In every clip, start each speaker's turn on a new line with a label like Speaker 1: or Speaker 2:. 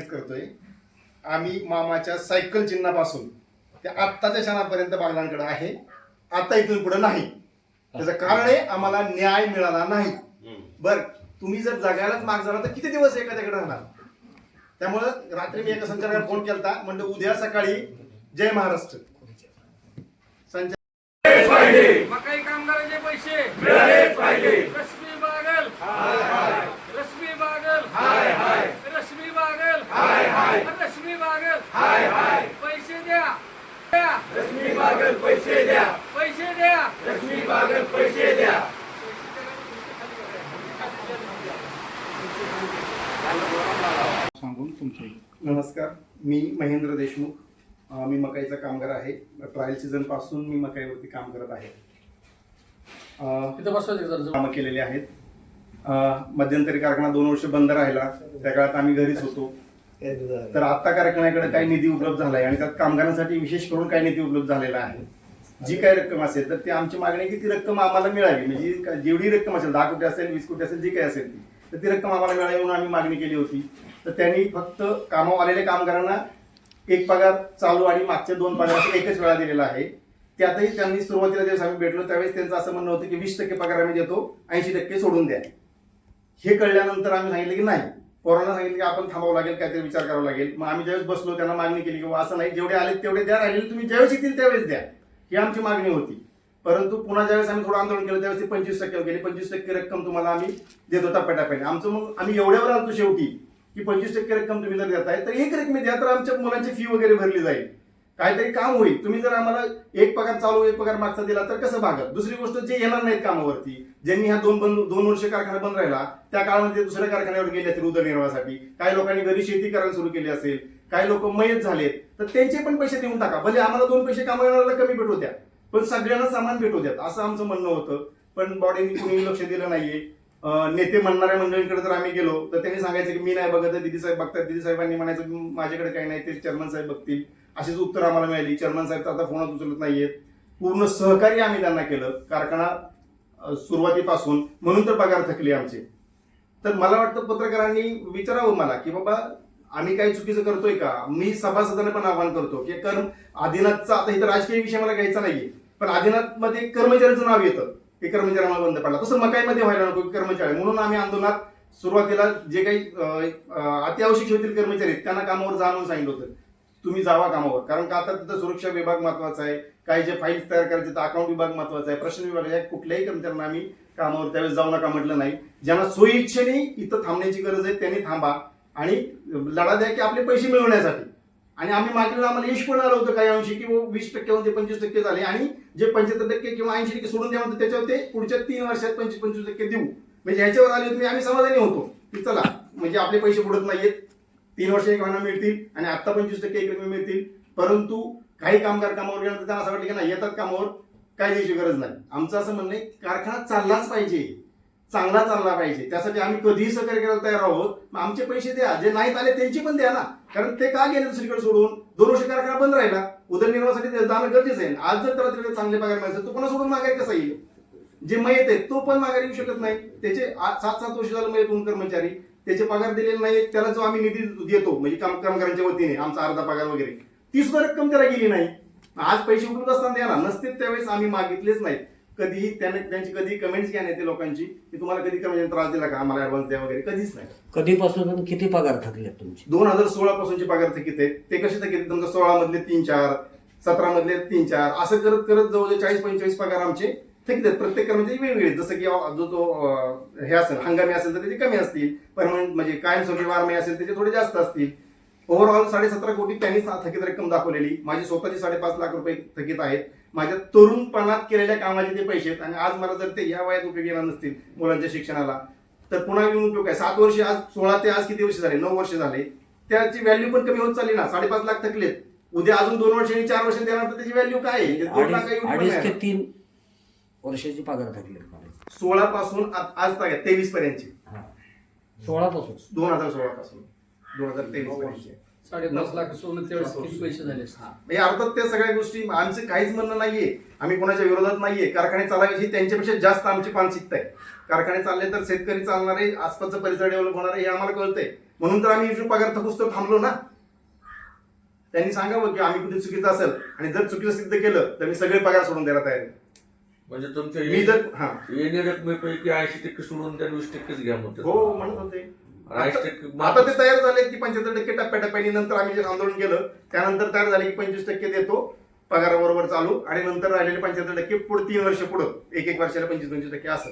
Speaker 1: करतोय. आम्ही मामाच्या सायकल चिन्हापासून ते आत्ताच्या क्षणापर्यंत बागलांकडे आहे. आता इथून पुढे नाही. त्याचं कारण आहे आम्हाला न्याय मिळाला नाही. बर तुम्ही जर जगायलाच माग झाला तर किती दिवस एखाद्याकडे राहणार? त्यामुळं रात्री मी एका संचालकाला फोन केलता म्हणलं उद्या सकाळी जय महाराष्ट्र.
Speaker 2: मकाई कामगारांचे पैसे मिळालेच पाहिजे रश्मी बागल रश्मी बागल रश्मी बागल रश्मी बागल पैसे द्या द्या रश्मी बागल पैसे द्या. पैसे द्या. रश्मी बागल पैसे द्या.
Speaker 1: सांगून तुमचे. नमस्कार मी महेंद्र देशमुख. मी मकाईचा कामगार आहे. ट्रायल सीझनपासून मी मकाईवरती काम करत आहे. कामं केलेली आहेत. अं, मध्यंतरी कारखाना दोन वर्ष बंद राहिला. त्या काळात आम्ही घरीच होतो. तर आता कारखान्याकडे काही निधी उपलब्ध झालाय आणि त्यात कामगारांसाठी विशेष करून काही निधी उपलब्ध झालेला आहे. जी काही रक्कम असेल तर ती आमची मागणी की ती रक्कम आम्हाला मिळावी. म्हणजे जेवढी रक्कम असेल दहा कोटी असेल वीस कोटी असेल जी काही असेल ती तर ती रक्कम आम्हाला मिळावी म्हणून आम्ही मागणी केली होती. तर त्यांनी फक्त कामावर आलेल्या कामगारांना एक पगार चालू आणि मागच्या दोन पगार एकच वेळा दिलेला आहे. त्यातही त्यांनी सुरुवातीला ज्यावेळेस आम्ही भेटलो त्यावेळेस त्यांचं असं म्हणणं होतं की वीस टक्के पगार आम्ही देतो ऐंशी टक्के सोडून द्या. हे कळल्यानंतर आम्ही सांगितलं की नाही. पोरांना सांगितलं की आपण थांबावं लागेल काहीतरी विचार करावा लागेल. मग आम्ही ज्यावेळेस बसलो त्यांना मागणी केली की बुवा असं नाही. जेवढे आले तेवढे द्या राहिले तुम्ही ज्यावेळेस येतील त्यावेळेस द्या. ही आमची मागणी होती. परंतु पुन्हा ज्यावेळेस आम्ही थोडं आंदोलन केलं त्यावेळेस पंचवीस टक्के गेले पंचवीस टक्के रक्कम तुम्हाला आम्ही देतो टप्प्याटप्प्याने. आमचं मग आम्ही एवढ्यावर आणतो शेवटी की पंचवीस टक्के रक्कम तुम्ही जर देताय तर एक रकमे द्या तर आमच्या मुलांची फी वगैरे भरली जाईल. काहीतरी काम होईल. तुम्ही जर आम्हाला एक पगार चालू एक पगार मागचा दिला तर कसं भागत? दुसरी गोष्ट जे येणार नाहीत कामावरती ज्यांनी ह्या दोन बंद दोन वर्ष कारखाना बंद राहिला त्या काळामध्ये दुसऱ्या कारखान्यावर गेले असतील उदरनिर्वाहासाठी काही लोकांनी घरी शेती करायला सुरू केली असेल काही लोक मयत झालेत तर त्यांचे पण पैसे देऊन टाका. भले आम्हाला दोन पैसे कामावणाऱ्याला कमी भेटू द्या पण सगळ्यांना सामान भेटू द्यात असं आमचं म्हणणं होतं. पण बॉडीने कुणी लक्ष दिलं नाहीये. नेते म्हणणाऱ्या मंडळींकडे जर आम्ही गेलो तर त्यांनी सांगायचं की मी नाही बघत दिदी साहेब बघतात. दिदी साहेबांनी म्हणायचं माझ्याकडे काही नाही ते चेअरमन साहेब बघतील. अशीच उत्तर आम्हाला मिळाली. चेअरमन साहेब तर आता फोनच उचलत नाहीयेत. पूर्ण सहकार्य आम्ही त्यांना केलं. कारखाना सुरुवातीपासून. म्हणून तर पगार थकले आमचे. तर मला वाटतं पत्रकारांनी विचारावं मला की बाबा आम्ही काही चुकीचं करतोय का? मी सभासदांना पण आवाहन करतो की कर्म आदिनाथचा आता इथं राजकीय विषय मला घ्यायचा नाहीये. पण आदिनाथमध्ये कर्मचाऱ्यांचं नाव येतं. की कर्मचारी आम्हाला बंद पडला. तसं मकाईमध्ये व्हायला नको की कर्मचारी. म्हणून आम्ही आंदोलनात सुरुवातीला जे काही अत्यावश्यक होतील कर्मचारी आहेत त्यांना कामावर जा म्हणून सांगितलं होतं. तुम्ही जावा कामावर. कारण का आता तिथं सुरक्षा विभाग महत्त्वाचा आहे. काही जे फाईल्स तयार करायचे तर अकाउंट विभाग महत्त्वाचा आहे. प्रश्न विभाग आहे. कुठल्याही कर्मचाऱ्यांना आम्ही कामावर त्यावेळेस जाऊ नका म्हटलं नाही. ज्यांना सोयीच्छेने इथं थांबण्याची गरज आहे त्यांनी थांबा. आणि लढा द्या की आपले पैसे मिळवण्यासाठी. आणि आम्ही मागील आम्हाला यश पण आलं होतं काही अंशी की वीस टक्के पंचवीस टक्के झाले. आणि जे पंच्याहत्तर टक्के किंवा ऐंशी टक्के सोडून द्या म्हणतो त्याच्यावर ते पुढच्या तीन वर्षात पंचवीस पंचवीस टक्के देऊ. म्हणजे ह्याच्यावर आले होते म्हणजे आम्ही समाधानी होतो. की चला म्हणजे आपले पैसे बुडत नाहीयेत. तीन वर्ष एक महिना मिळतील आणि आता पंचवीस टक्के एक रकमे मिळतील. परंतु काही कामगार कामावर गेल्यानंतर त्यांना असं वाटलं की नाही येतात कामावर काय द्यायची गरज नाही. आमचं असं म्हणणं आहे कारखाना चाललाच पाहिजे. चांगला चालला पाहिजे. त्यासाठी आम्ही कधीही सहकार्य करायला तयार आहोत. मग आमचे पैसे द्या. जे नाहीत आले त्यांची पण द्या ना. कारण ते का गेले दुसरीकडे सोडून? दोन वर्ष कारखाना बंद राहिला. उदरनिर्वाहासाठी ते जाणं गरजेचं आहे. आज जर त्याला तिकडे चांगले पगार मिळायचे तो कोणा सोडून मागायला कसा येईल? जे मयत आहे तो पण माघारी येऊ शकत नाही. त्याचे सात सात वर्ष झालं मयत होऊन कर्मचारी. त्याचे पगार दिलेले नाही त्याला जो आम्ही निधी देतो म्हणजे काम कामगारांच्या वतीने आमचा अर्धा पगार वगैरे ती सुद्धा रक्कम त्याला गेली नाही. आज पैसे उपलब्ध असताना द्या ना नसते त्यावेळेस आम्ही मागितलेच नाहीत कधीही त्याने त्यांची कधी कमेंट्स घ्या नाही ते लोकांची की तुम्हाला कधी कमी त्रास दिला का? आम्हाला ऍडव्हान्स द्या वगैरे कधीच नाही.
Speaker 3: कधीपासून किती पगार थकले तुमचे?
Speaker 1: दोन हजार सोळा पासूनचे पगार थकीत आहेत. ते कसे थकीत तुमचा सोळा मधले तीन चार सतरा मधले तीन चार असं करत करत जवळजवळ चाळीस पंचेचाळीस पगार आमचे आहेत प्रत्येक कर्मचारी वेगवेगळे. जसं की जो तो हे असेल हंगामी असेल तर त्याचे कमी असतील. परमनंट म्हणजे कायमस्वरूपी वारमे असेल त्याचे थोडे जास्त असतील. ओव्हरऑल साडेसतरा कोटी त्यांनी थकीत रक्कम दाखवलेली. माझी स्वतःची साडेपाच लाख रुपये थकीत आहेत. माझ्या तरुणपणात केलेल्या कामाचे ते पैसे आहेत. आणि आज मला जर ते या वयात उपयोगी येणार नसतील मुलांच्या शिक्षणाला तर पुन्हा येऊन उपयोग आहे सात वर्ष आज सोळा ते आज किती वर्ष झाले? नऊ वर्ष झाले. त्याची व्हॅल्यू पण कमी होत चालली ना. साडेपाच लाख थकलेत. उद्या अजून दोन वर्षांनी चार वर्षांनी देणार तर त्याची व्हॅल्यू काय आहे?
Speaker 3: तीन वर्षाची पगार थकले
Speaker 1: सोळा पासून आ- आज तारीख तेवीस पर्यंतची
Speaker 3: सोळा पासून
Speaker 1: दोन हजार सोळा पासून दोन हजार तेवीस पर्यंतची
Speaker 2: साडेपाच लाख सोनं त्यावेळेस किती पैसे झाले?
Speaker 1: म्हणजे अर्थात त्या सगळ्या गोष्टी आमचं काहीच म्हणणं नाहीये. आम्ही कोणाच्या विरोधात नाहीये. कारखाने चालावे ही त्यांच्यापेक्षा जास्त आमची मानसिकता आहे कारखाने चालले तर शेतकरी चालणारे आसपासचा परिसर डेव्हलप होणार आहे हे आम्हाला कळतंय. म्हणून तर आम्ही पगार थकूस तर थांबलो ना. त्यांनी सांगावं की आम्ही कुठे चुकीचं असेल. आणि जर चुकीचं सिद्ध केलं तर मी सगळे पगार सोडून द्यायला तयार आहे.
Speaker 4: म्हणजे तुमच्या
Speaker 1: मी जर हा.
Speaker 4: येणे रकमेपैकी ऐंशी टक्के सोडून त्या वीस टक्केच घ्या म्हणतात.
Speaker 1: हो म्हणत होते.
Speaker 4: ऐंशी
Speaker 1: आता
Speaker 4: टक्के
Speaker 1: आता ते तयार झाले की पंच्याहत्तर टक्के टप्प्याटप्प्याने नंतर आम्ही जे आंदोलन केलं त्यानंतर तयार झाले की पंचवीस टक्के देतो पगाराबरोबर चालू आणि नंतर राहिलेले पंच्याहत्तर टक्के पुढे तीन वर्ष पुढं एक एक वर्षाला पंचवीस पंचवीस टक्के असं.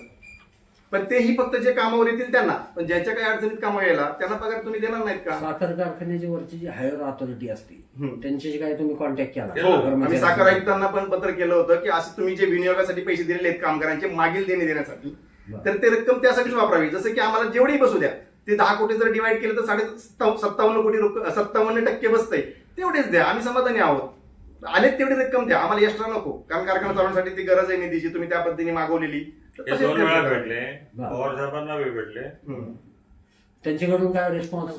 Speaker 1: पण तेही फक्त जे कामावर येतील त्यांना. पण ज्यांच्या काही अडचणीत कामं यायला त्यांना पगार तुम्ही देणार नाहीत का?
Speaker 3: साखर कारखान्याची वरची जी हायर अथॉरिटी असते
Speaker 1: हम्म.
Speaker 3: त्यांच्याशी काय तुम्ही कॉन्टॅक्ट केला?
Speaker 1: हो. आम्ही
Speaker 3: कर्मचाऱ्यांशी?
Speaker 1: साखर आयुक्तांना पण पत्र केलं होतं की असं तुम्ही जे विनियोगासाठी पैसे दिलेले आहेत कामगारांचे मागील देणे देण्यासाठी
Speaker 3: बरं.
Speaker 1: तर ते रक्कम त्यासाठीच वापरावी. जसं की आम्हाला जेवढी बसू द्या ते दहा कोटी जर डिवाइड केलं तर साडे सत्ताव- सत्तावन्न कोटी रुप- सत्तावन्न टक्के बसतंय. तेवढेच द्या. आम्ही समाधानी आहोत. आले तेवढी रक्कम द्या. आम्हाला एक्स्ट्रा नको. कारण कारखाना चालवण्यासाठी ती गरज आहे निधीची. तुम्ही त्या पद्धतीने मागवलेली.
Speaker 5: हे दोन वेळा. भेटले. पवार साहेबांना बी भेटले.
Speaker 1: हम्म.
Speaker 3: त्यांच्याकडून काय रिस्पॉन्स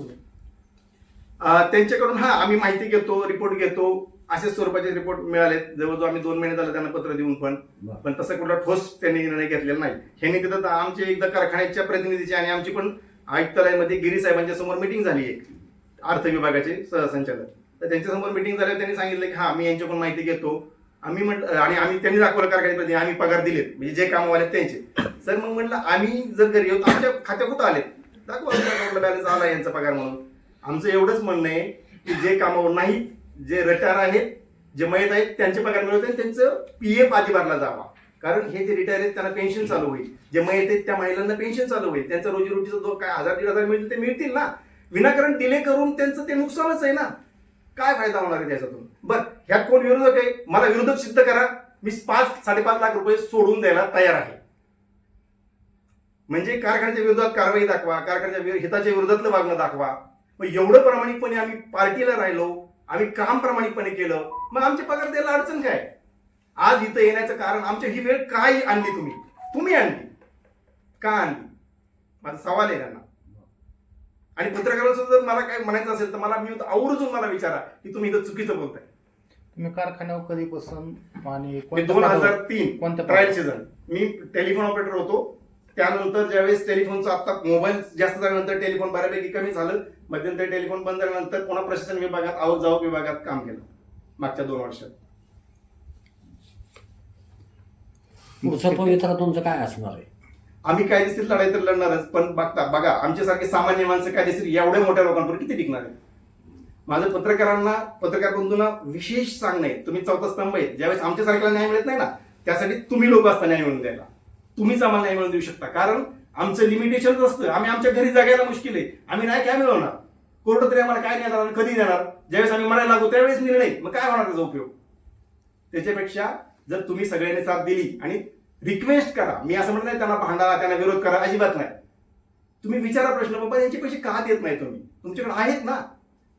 Speaker 1: अं, त्यांच्याकडून हा आम्ही माहिती घेतो रिपोर्ट घेतो. असे स्वरूपाचे रिपोर्ट मिळाले. जवळजवळ आम्ही दोन महिने झाले त्यांना पत्र देऊन पण.
Speaker 3: बरं.
Speaker 1: पण तसा कुठला ठोस त्यांनी निर्णय घेतलेला नाही. ह्यांनी तिथं आमचे एकदा कारखान्याच्या प्रतिनिधीची आणि आमची पण आयुक्तालयामध्ये गिरी साहेबांच्या समोर मिटिंग झाली एक अर्थ विभागाचे सहसंचालक तर त्यांच्यासमोर मिटिंग झाल्यावर त्यांनी सांगितलं की हा मी यांच्याकडून माहिती घेतो. आम्ही म्हटलं आणि आम्ही त्यांनी दाखवलं कारखान्यामध्ये आम्ही पगार दिलेत. म्हणजे जे काम आले त्यांचे. सर मग म्हटलं आम्ही जर घरी येऊ तर आमच्या खात्या कुठं आले दाखवा बॅलन्स आला यांचा पगार म्हणून. आमचं एवढंच म्हणणं आहे की जे कामावर नाहीत जे रिटायर आहेत जे मयत आहेत त्यांचे पगार मिळवते आणि त्यांचं पी एफ आधी भरला जावा. कारण हे जे रिटायर आहेत त्यांना पेन्शन चालू होईल. जे मयत आहेत त्या महिलांना पेन्शन चालू होईल. त्यांचा रोजीरोटीचा जो काय हजार दीड हजार मिळतील ते मिळतील ना. विनाकारण डिले करून त्यांचं ते नुकसानच आहे ना. काय फायदा होणार आहे त्याच्यातून? बरं ह्यात कोण विरोधक आहे? मला विरोधक सिद्ध करा. मी पाच साडेपाच लाख रुपये सोडून द्यायला तयार आहे. म्हणजे कारखान्याच्या विरोधात कारवाई दाखवा कारखान्याच्या हिताच्या विरोधातलं वागणं दाखवा. मग एवढं प्रामाणिकपणे आम्ही पार्टीला राहिलो आम्ही काम प्रामाणिकपणे केलं मग आमचे पगार द्यायला अडचण काय? आज इथं येण्याचं कारण आमच्या ही वेळ काय आणली तुम्ही. तुम्ही आणली. का आणली? माझा सवाल आहे त्यांना. आणि पत्रकारांचं जर मला काय म्हणायचं असेल तर मला मी आवर्जून मला विचारा की तुम्ही इथं चुकीचं बोलताय.
Speaker 6: तुम्ही कारखान्यावर कधीपासून आणि
Speaker 1: मी दोन हजार तीन
Speaker 6: कोणत्या
Speaker 1: ट्रायल? सीझन मी टेलिफोन ऑपरेटर होतो. त्यानंतर ज्यावेळेस टेलिफोनचा आता मोबाईल जास्त झाल्यानंतर टेलिफोन बऱ्यापैकी कमी झालं. मध्यंतरी टेलिफोन बंद झाल्यानंतर पुन्हा प्रशासन विभागात आवक जावक विभागात काम केलं मागच्या दोन वर्षात.
Speaker 3: तुमचं काय असणार आहे?
Speaker 1: आम्ही कायदेशीर लढाई तर लढणारच पण बघता बघा आमच्यासारखे सामान्य माणसं कायदेशीर एवढ्या मोठ्या लोकांवर किती टिकणार आहे माझं पत्रकारांना पत्रकार बंधूंना विशेष सांगणं आहे. तुम्ही चौथा स्तंभ आहे. ज्यावेळेस आमच्यासारख्याला न्याय मिळत नाही ना त्यासाठी तुम्ही लोक असता न्याय मिळून द्यायला. तुम्हीच आम्हाला न्याय मिळून देऊ शकता. कारण आमचं लिमिटेशनच असतं. आम्ही आमच्या घरी जगायला मुश्किल आहे. आम्ही नाही काय मिळवणार? कोर्ट तरी आम्हाला काय नाही देणार कधी देणार? ज्यावेळेस आम्ही म्हणायला लागू त्यावेळेस निर्णय. मग काय होणार त्याचा उपयोग? त्याच्यापेक्षा जर तुम्ही सगळ्यांनी साथ दिली आणि रिक्वेस्ट करा. मी असं म्हणत नाही त्यांना भांडा त्यांना विरोध करा अजिबात नाही. तुम्ही विचारा प्रश्न बाबा यांचे पैसे का देत नाही तुम्ही? तुमच्याकडे आहेत ना?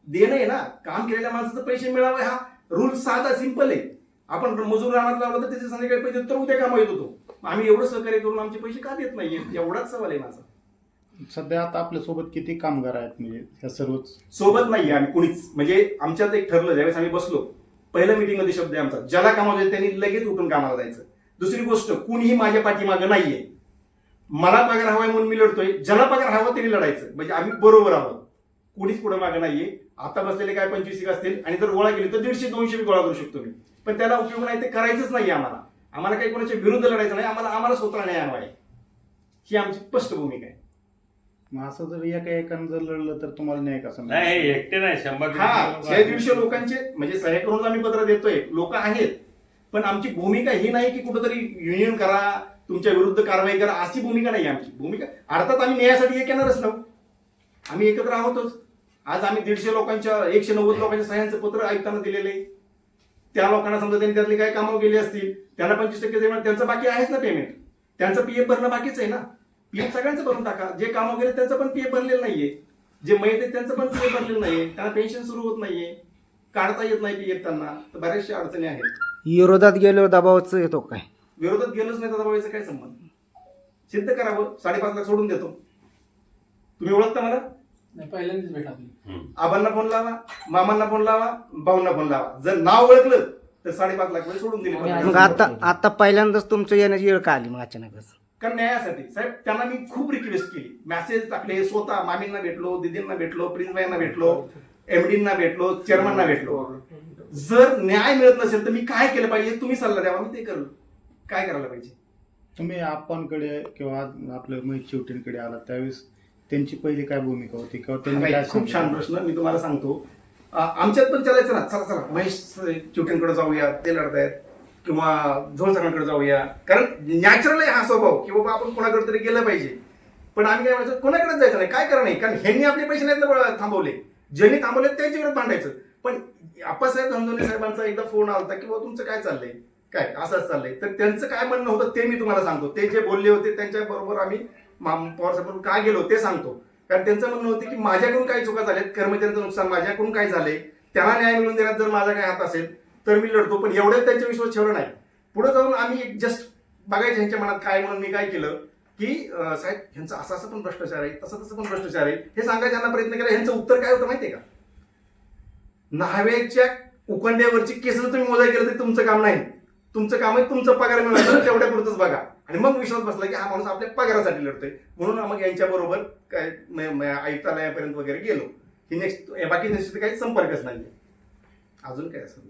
Speaker 1: देणं आहे ना? काम केलेल्या माणसाचे पैसे मिळावे हा रूल साधा सिंपल आहे. आपण मजूर राहण्यात लावलं तर त्याचे संध्याकाळी पैसे तर उद्या कामा येत होतो. आम्ही एवढं सहकार्य करून आमचे पैसे का देत नाहीये? एवढाच सवाल आहे माझा.
Speaker 6: सध्या आता आपल्यासोबत किती कामगार आहेत? म्हणजे ह्या सर्वच
Speaker 1: सोबत नाहीये आम्ही कुणीच. म्हणजे आमच्यात एक ठरलं ज्यावेळेस आम्ही बसलो पहिल्या मीटिंगमध्ये शब्द आहे आमचा. ज्याला जाईल त्यांनी लगेच उठून कामाला जायचं. दुसरी गोष्ट कुणीही माझ्या पाठीमागं नाहीये. मला पगार हवाय म्हणून मी लढतोय ज्याला पगार हवा त्यांनी लढायचं. म्हणजे आम्ही बरोबर आहोत. कुणीच पुढे मागं नाहीये. आता बसलेले काय पंचवीस एक असतील आणि जर गोळा केली तर दीडशे दोनशे बी गोळा करू शकतो मी. पण त्याला उपयोग नाही ते करायचंच नाही आम्हाला. आम्हाला काही कोणाच्या विरुद्ध लढायचं नाही आम्हाला आम्हाला स्वतः न्याय हवा आहे ही आमची स्पष्ट भूमिका आहे.
Speaker 6: मग असं जर एका एकानं जर लढलं तर तुम्हाला न्याय कसा मिळेल?
Speaker 5: नाही एकटे नाही शंभर
Speaker 1: हा
Speaker 5: दीडशे
Speaker 1: लोकांचे म्हणजे सह्या करून आम्ही पत्र देतोय लोक आहेत. पण आमची भूमिका ही नाही की कुठंतरी युनियन करा तुमच्या विरुद्ध कारवाई करा अशी भूमिका नाही आमची. भूमिका अर्थात आम्ही न्यायासाठी एक येणारच ना आम्ही एकत्र आहोतच. आज आम्ही दीडशे लोकांच्या एकशे नव्वद लोकांच्या सह्यांचं पत्र आयुक्तांना दिलेलं. आहे त्या लोकांना समजा त्यांनी त्यातली काही कामं गेली असतील त्यांना पंचवीस टक्के देणार त्यांचं बाकी आहेच ना पेमेंट त्यांचं पीएफ भरणं बाकीच आहे ना. पीएफ सगळ्यांचं भरून टाका. जे कामं वगैरे त्यांचं पण पीएफ भरलेलं नाहीये. जे मयत आहेत त्यांचं पण पीएफ भरलेलं नाहीये. त्यांना पेन्शन सुरू होत नाहीये. काढता येत नाही पीएफ त्यांना. तर बऱ्याचशा अडचणी आहेत.
Speaker 7: विरोधात गेल्यावर दबावच येतो काय?
Speaker 1: विरोधात गेलोच नाही तर दबावायचं काय संबंध? सिद्ध करावं साडेपाच लाख सोडून देतो. तुम्ही ओळखता मला?
Speaker 2: नाही पहिल्यांदाच भेट आपली.
Speaker 1: आबांना फोन लावा मामांना फोन लावा भाऊंना फोन लावा. जर नाव ओळखलं तर साडेपाच लाखमध्ये सोडून दिले.
Speaker 7: मग आता आता पहिल्यांदाच तुमचं येण्याची वेळ का आली मग अचानकच?
Speaker 1: कारण न्यायासाठी. साहेब त्यांना मी खूप रिक्वेस्ट केली. मेसेज टाकले स्वतः मामींना भेटलो दिदींना भेटलो प्रिन्सबाईंना भेटलो एमडींना भेटलो चेअरमनना भेटलो. जर न्याय मिळत नसेल तर मी काय केलं पाहिजे? तुम्ही सल्ला द्यावा मी ते करू काय करायला पाहिजे?
Speaker 6: तुम्ही आपणकडे किंवा आपल्या महेश शेवटींकडे आला त्यावेळेस त्यांची पहिली काय भूमिका होती किंवा त्यांनी
Speaker 1: नाही,
Speaker 6: काय
Speaker 1: खूप छान
Speaker 6: सांगितलं?
Speaker 1: प्रश्न मी तुम्हाला सांगतो. आमच्यात पण चालायचं ना. चला चला. महेश चिवटेंकडे जाऊया. ते लढतायत. किंवा झोळसरांकडे जाऊया. कारण नॅचरल आहे हा स्वभाव की बाबा आपण कोणाकडे तरी गेलं पाहिजे. पण आम्ही काय म्हणायचं कोणाकडेच जायचं नाही. काय करा नाही कारण ह्यांनी आपले पैसे नाहीत ना बळ- थांबवले. ज्यांनी थांबवले त्यांच्याकडे भांडायचं. पण आप्पासाहेब धनजोने साहेबांचा एकदा फोन आला होता की बाबा तुमचं काय चाललंय? काय? असंच चाललंय. तर त्यांचं काय म्हणणं होतं ते मी तुम्हाला सांगतो. ते जे बोलले होते त्यांच्या बरोबर आम्ही माम- पवार काय गेलो ते सांगतो. कारण त्यांचं म्हणणं होतं की माझ्याकडून काही चुका झाल्यात कर्मचाऱ्यांचं नुकसान माझ्याकडून काय झालंय? त्यांना न्याय मिळवून देण्यात जर माझा काय हात असेल तर मी लढतो. पण एवढ्यात त्यांच्या विश्वास ठेवला नाही. पुढे जाऊन आम्ही जस्ट बघायचं ह्यांच्या मनात काय म्हणून मी काय केलं की साहेब ह्यांचं असं असं पण भ्रष्टाचार आहे तसं तसं पण भ्रष्टाचार आहे. हे सांगायचा यांना प्रयत्न केला. ह्यांचं उत्तर काय होतं माहितीये का? न्हावेच्या उखंड्यावरची केस जर तुम्ही मोजाय केलं तर तुमचं काम नाही. तुमचं काम आहे तुमचं पगार मिळवायचं तेवढ्या पुरतच बघा. आणि मग विश्वास बसला की हा माणूस आपल्या पगारासाठी लढतोय. म्हणून मग यांच्या बरोबर काय आयुक्तालयापर्यंत वगैरे गेलो. ही नेक्स्ट बाकी नेक्स्ट काही संपर्कच नाही अजून काय असं?